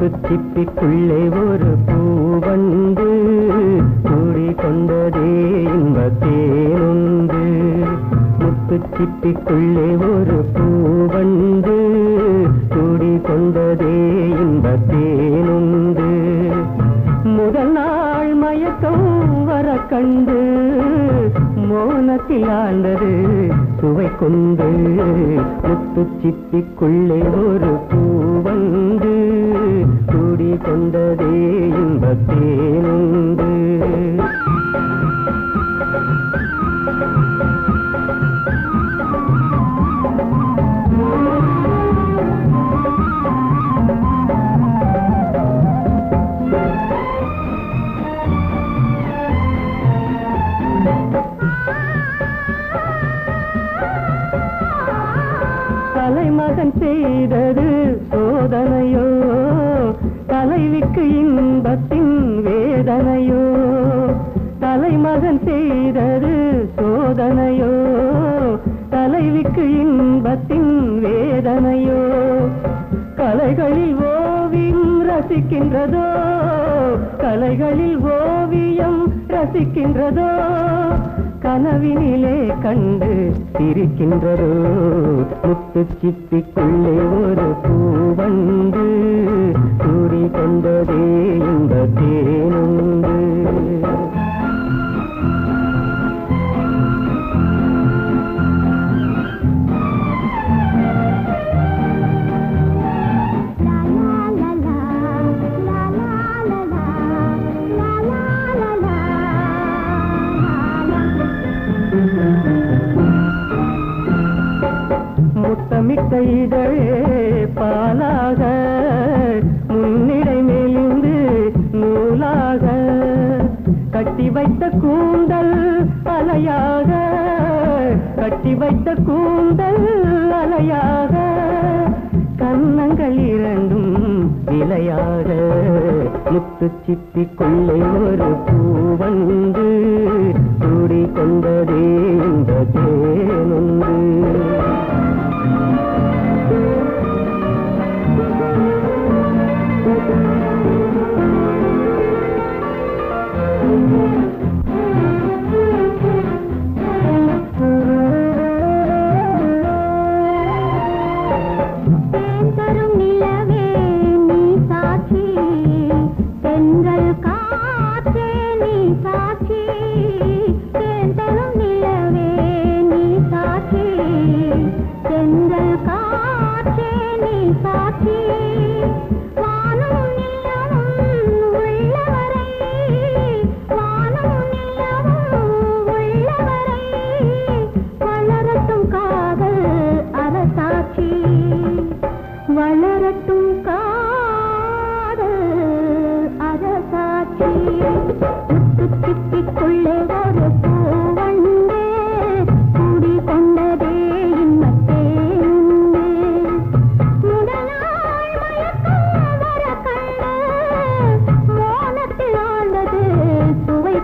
முத்து சிப்பிக்குள்ளே ஒரு பூவண்டு கூடி கொண்டதே இன்பத்தேனுண்டு. முத்து சிப்பிக்குள்ளே ஒரு பூவண்டு கூடி கொண்டதே இன்பத்தேனுண்டு. முதல் நாள் மயக்கம் வர கண்டு மோனத்தில் ஆண்டது சுவை கொண்டு முத்து சிப்பிக்குள்ளே ஒரு பூ கொண்டதே இன்பத்தேனுண்டு. தலைமகன் செய்தது சோதனையோ தலைவிக்கு இன்பத்தின் வேதனையோ? தலைமகன் செய்தது சோதனையோ? தலைவிக்கு இன்பத்தின் வேதனையோ? கலைகளில் ஓவியம் ரசிக்கின்றதோ? கலைகளில் ஓவியம் ரசிக்கின்றதோ? கனவினிலே கண்டு சிரிக்கின்றதோ? முத்து சிப்பிக்குள்ளே ஒரு பூவண்டு கூறி கொண்டதே இந்த தேனுண்டு. முத்தமிட்ட இதழே கூந்தல் அலையாக கட்டி வைத்த கூந்தல் அலையாக கன்னங்கள் இரண்டும் நிலையாக முத்து சிப்பிக்குள்ளே ஒரு பூவந்து வந்து கண்டு மோனத்தில் ஆண்டது சுவை